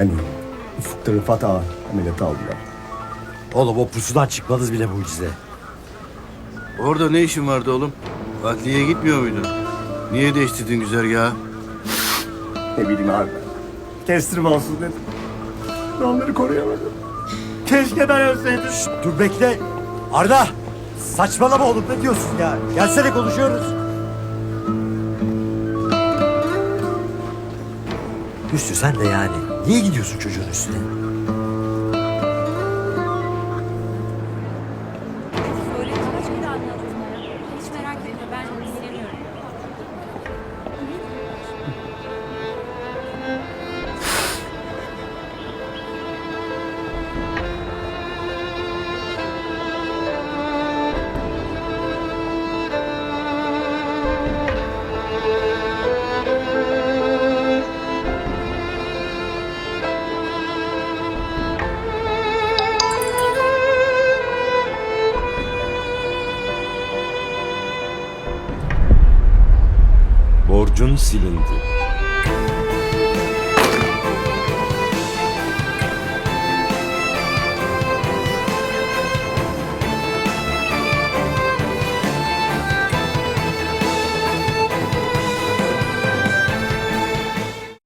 Hani Ufuk'ta Rıfat Ağa ameliyatı aldılar. Oğlum o pusudan çıkmanız bile mucize. Orada ne işin vardı oğlum? Adliyeye gitmiyor muydun? Niye değiştirdin güzergahı? Ne bileyim abi. Kestirme olsun dedim. Ben onları koruyamadım. Keşke ben ölseydim. Dur bekle. Arda! Saçmalama oğlum ne diyorsun ya? Gelsene konuşuyoruz. Hüsnü sen de yani. Niye gidiyorsun çocuğun üstüne? Hiç merak etme ben Borcun silindi.